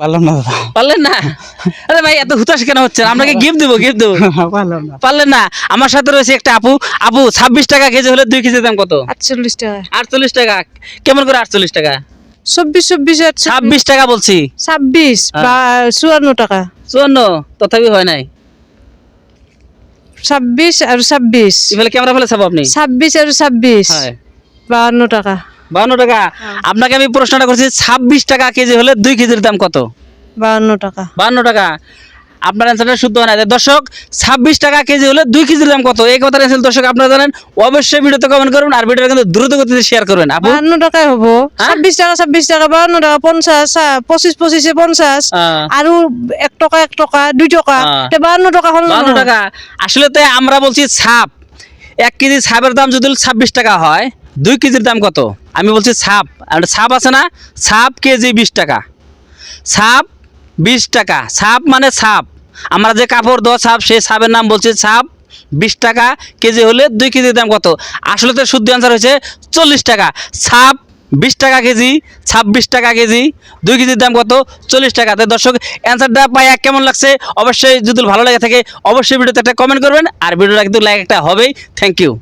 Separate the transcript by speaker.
Speaker 1: পারলাম না দাদা।
Speaker 2: পারলেন না? আরে ভাই এত হুতাশ কেন হচ্ছে আপনাকে গিফট দেবো গিফট দেবো।
Speaker 1: পারলাম না।
Speaker 2: পারলেন না? আমার সাথে রয়েছে একটা আপু। আপু ছাব্বিশ টাকা কেজি হলে দুই কেজি দাম কত?
Speaker 3: আটচল্লিশ টাকা।
Speaker 2: আটচল্লিশ টাকা। কেমন করে আটচল্লিশ টাকা?
Speaker 3: চব্বিশ চব্বিশ
Speaker 2: ছাব্বিশ টাকা বলছি।
Speaker 3: ছাব্বিশ বা চুয়ান্ন টাকা।
Speaker 2: চুয়ান্ন? তথাপি হয় নাই।
Speaker 3: ছাব্বিশ আর ছাব্বিশ।
Speaker 2: এফালে ক্যামেরা ফেলে ছাবো আপনি।
Speaker 3: ছাব্বিশ আর ছাব্বিশ।
Speaker 2: হয়।
Speaker 3: বাহান্ন টাকা।
Speaker 2: বাউন্ন টাকা। আপনাকে আমি প্রশ্নটা করছি ছাব্বিশ টাকা কেজি হলে দুই কেজির দাম কত?
Speaker 3: বাহান্ন টাকা।
Speaker 2: বান্ন টাকা। আপনার অ্যান্সারটা শুদ্ধ হয় না দর্শক ছাব্বিশ টাকা কেজি হলে দুই কেজির দাম কত? এই কথাটা অ্যান্সার দর্শক আপনারা জানেন অবশ্যই ভিডিওতে কমেন্ট করুন আর ভিডিওটা কিন্তু দ্রুত গতিতে শেয়ার করবেন।
Speaker 3: বাহান্ন টাকায় হব।
Speaker 2: হ্যাঁ?
Speaker 3: ছাব্বিশ টাকা ছাব্বিশ টাকা বাহান্ন টাকা পঞ্চাশ পঁচিশ পঁচিশে পঞ্চাশ।
Speaker 2: আহ,
Speaker 3: আৰু এক টকা এক টকা দুই টকা। তে বাহান্ন টাকা হল না?
Speaker 2: বান্ন টাকা। আসলে তো আমরা বলছি ছাপ। এক কেজি ছাপের দাম যদি ছাব্বিশ টাকা হয় দুই কেজির দাম কত? আমি বলছি ছাপ। আর আছে না? ছাপ কেজি বিশ টাকা। ছাপ বিশ টাকা। ছাপ মানে ছাপ। আমরা যে কাপড় দেওয়া ছাপ, সেই ছাপের নাম বলছি ছাপ বিশ টাকা। কেজি হলে দুই কেজির দাম কত? আসলে তো শুদ্ধ অ্যান্সার হয়েছে চল্লিশ টাকা। ছাপ বিশ টাকা কেজি ছাব্বিশ টাকা কেজি, দুই কেজির দাম কত? চল্লিশ টাকা। তো দর্শক অ্যান্সারটা পাইয়া কেমন লাগছে? অবশ্যই যদি ভালো লাগে থাকে, অবশ্যই ভিডিওতে একটা কমেন্ট করবেন। আর ভিডিওটা কিন্তু লাইক একটা হবেই। Thank you